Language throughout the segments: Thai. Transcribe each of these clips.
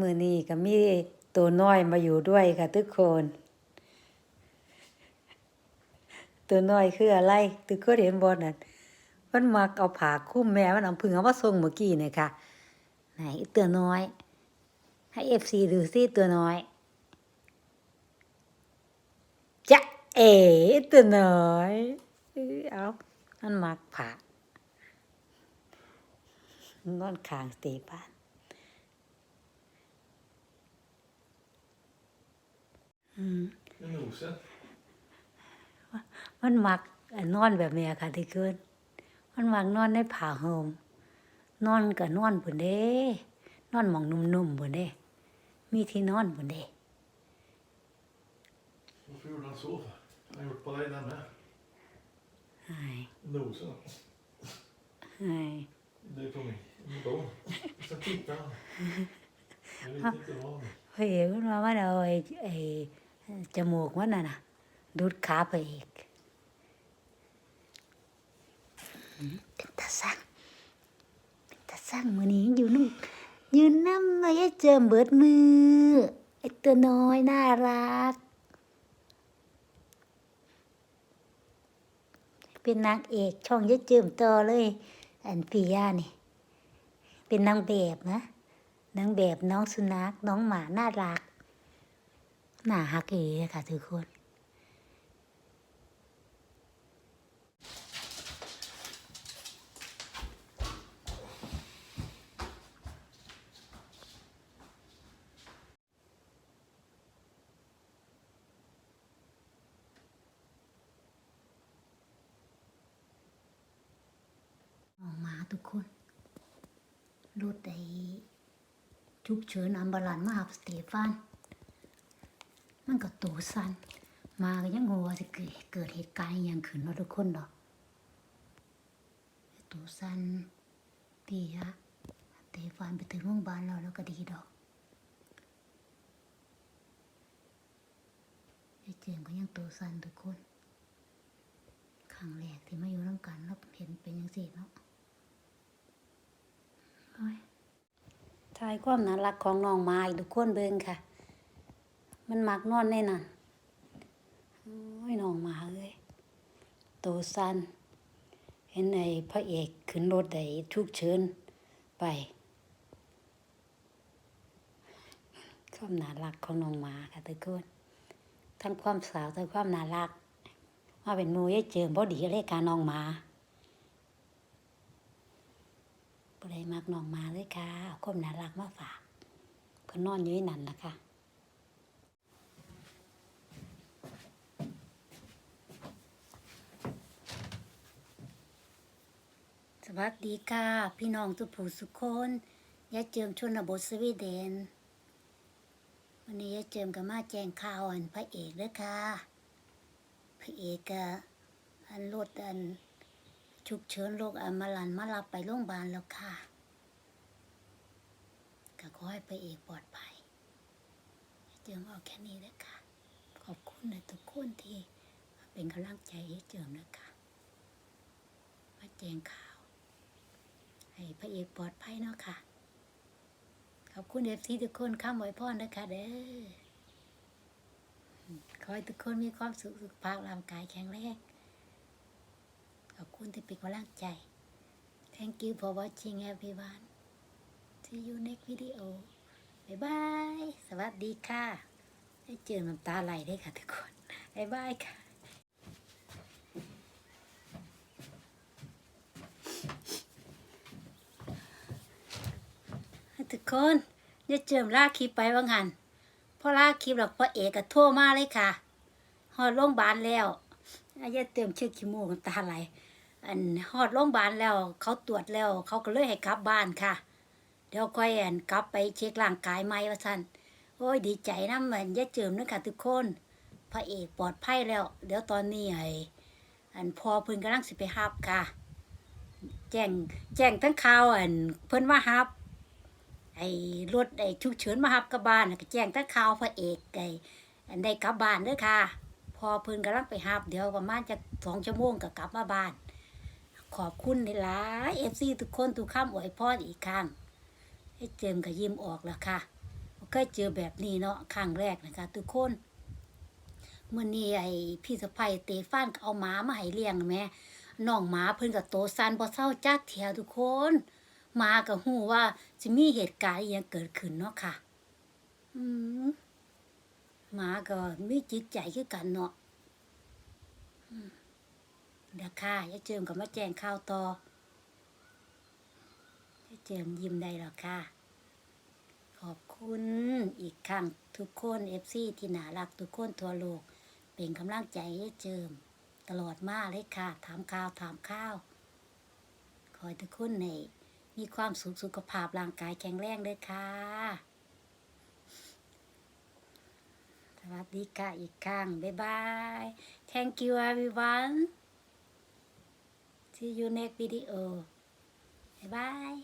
มือนี้ก็มีตัวน้อยมาอยู่ด้วยค่ะทุกคน ตัวน้อยคืออะไรทุกคนเห็นบอนั่นมันมักเอาผาคุ้มแม่มันเอาพึ่งเอามาส่งเมื่อกี้เนี่ยค่ะ ไหนตัวน้อย ให้เอฟซีดูสิตัวน้อยจะเอ๋ตัวน้อยเอามันมักผานอนขางสเตปาน อืม En nose. มันมักนอนแบบเนี้ยค่ะที่เกินมันมักนอนในผ้าห่มนอนก็นอนพุ่นเด้ นอนหมองนุ่มๆพุ่นเด้ มีที่นอนพุ่นเด้ Varför gjorde han så för? Han har gjort på dig den med. ไอ้ Nosen. ไอ้ Det är på mig. Då. Sen tittar han. Jag vet inte vad han พระเอ กมันว่ามันเอาไอ้ไอ้จมูกมันน่ะนะดูดขาพระเอกเป็นตาสั่งเป็นตาสั่งมือนี้อยู่นุ่มยืนน้ำเลยเจิมเบิดมือไอ้ตัวน้อยน่ารัก เป็นนางเอกช่องยะเจิมต่อเลย อันปียานี่ เป็นนางแบบนะนางแบบน้องสุนัขน้องหมาน่ารัก หน่าฮักเลยค่ะทุกคนออกมาทุกคนรถไอ้ฉุกเฉินอัมบาลันมาหับสเตฟาน มันก็ตูสันมาก็ยังงงว่าจะเกิดเกิดเหตุการณ์อย่างขึ้นเนาะทุกคนดอกตูสันพี่ฮะเตฟานไปถึงโรงพยาบาลแล้วแล้วก็ดีดอกไอ้เจมส์ก็ยังตูสันทุกคนครั้งแรกที่มาอยู่น้ำกันแล้วเห็นเป็นยังสิเนาะทายความน่ารักของน้องไม้ทุกคนเบิ่งค่ะ มันมักนอนในนั้นโอ้ยน้องหมาเอ้ยโตสันเห็นไอ้พระเอกขึ้นรถไอ้ทุกเชิญไปความน่ารักของน้องหมาค่ะทุกคนทั้งความสาวทั้งความน่ารักมาเป็นมูยเจิมพอดีเลยการน้องหมาบ่ได้มักน้องหมาเลยค่ะเอาความน่ารักมาฝากเพิ่นนอนอยู่นนั้นนะคะ วัสดีค่ะ พี่น้องทุกผู้สุคนยายเจิมชนบทสวีเดน วันนี้ยายเจิมก็มาแจ้งข่าวอันพระเอกเด้อค่ะ พระเอกกอันรถอันฉุกเฉินโรคอันมาลันมารับไปโรงพยาบาลแล้วค่ะ ก็ขอให้พระเอกปลอดภัยยายเจิมเอาแค่นี้เด้อค่ะ ขอบคุณนะทุกคนที่เป็นกำลังใจให้เจิมนะคะมาแจ้งข่าว ให้พระเอกปลอดภัยเนาะค่ะ ขอบคุณเอฟซีทุกคนข้ามไว้พ่อนะคะเด้อขอให้ทุกคนมีความสุขสุขภาพร่างกายแข็งแรงขอบคุณที่เป็นกำลังใจ Thank you for watching everyone See you next video บ๊ายบาย สวัสดีค่ะ ได้เจอน้ำตาไหลได้ค่ะทุกคน บ๊ายบายค่ะ ทุก คนอย่าเจิมลากคลิปไปว่างันพอลากคลิปหรอกพ่อเอกก็โทรมาเลยค่ะฮอดโรงพยาบาลแล้วอย่าเติมเชือกขี้มูกตาไหลอันฮอดโรงพยาบาลแล้ว เขาตรวจแล้ว เขาก็เลยให้กลับบ้านค่ะ เดี๋ยวค่อยอันกลับไปเช็คร่างกายใหม่ว่าท่านโอ้ยดีใจนะเหมือนย่าเจิมนะค่ะทุกคนพระเอกปลอดภัยแล้ว เดี๋ยวตอนนี้ไอ้อันพอเพิ่นกำลังสิไปฮับค่ะ แจ้งแจ้งทั้งข่าวอันเพิ่นว่าฮับ ไอ้รถไอ้ฉุกเฉินมาหับกลับบ้านก็แจ้งตั้งข่าวพระเอกไอ้อันได้กลับบ้านเด้อค่ะ พอเพิ่นกำลังไปหับเดี๋ยวประมาณจะสองชั่วโมงก็กลับมาบ้าน ขอบคุณหลายเอฟซีทุกคนทุกคำอวยพรอีกครั้งให้เจิมก็ยิ้มออกแล้วค่ะเคยเจอแบบนี้เนาะครั้งแรกนะคะ ทุกคนเมื้อนี้ไอ้พี่สะใภ้เตฟานก็เอาหมามาให้เลี้ยงแหม่น้องหมาเพิ่นก็โตสั่นบ่เศร้าจักเที่ยทุกคน มาก็ฮู้ว่าสิมีเหตุการณ์อีหยังเกิดขึ้นเนาะค่ะ อืมหมาก็มีจิตใจคือกันเนาะอืมเดี๋ยวค่ะยายเจิมก็มาแจ้งข่าวต่อยายเจิมยิ้มได้แล้วค่ะ ขอบคุณอีกครั้งทุกคนเอฟซีที่น่ารักทุกคนทั่วโลก เป็นกำลังใจให้เจิม ตลอดมาเลยค่ะ ถามข่าวถามข้าวขอให้ทุกคนใน มีความสุขสุขภาพร่างกายแข็งแรงเลยค่ะ สวัสดีค่ะอีกครั้ง บ๊ายบาย thank you everyone see you next video บ๊ายบาย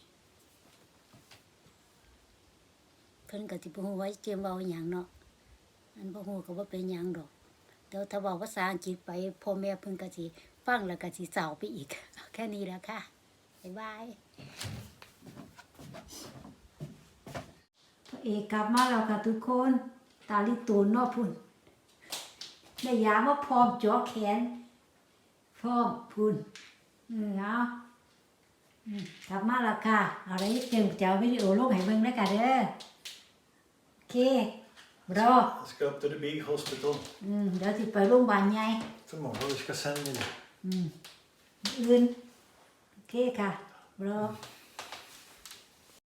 เพิ่นก็สิบ่ฮู้ว่าเจียมเว้าหยังเนาะอันบ่ฮู้ก็บ่เป็นหยังดอกเดี๋ยวถ้าเว้าภาษาอังกฤษไปพ่อแม่เพิ่นก็สิฟังแล้วก็สิเศร้าไปอีก แค่นี้แล้วค่ะ บ๊ายบาย พระเอกกลับมาแล้วค่ะทุกคน ตาลิตูนเนาะพุ่นได้ยามาพร้อมจ่อแขน พร้อมพุ่นอือเอาอืมกลับมาแล้วค่ะเอาละจึงจะเอาวิดีโอลงให้เบิ่งแล้วกันเด้อโอเครอ Jag ska upp till the big hospital อืมเดี๋ยวสิไปโรงพยาบาลใหญ่ tomorrow. Vi ska sända det. อืมอื่น โอเคค่ะ รอ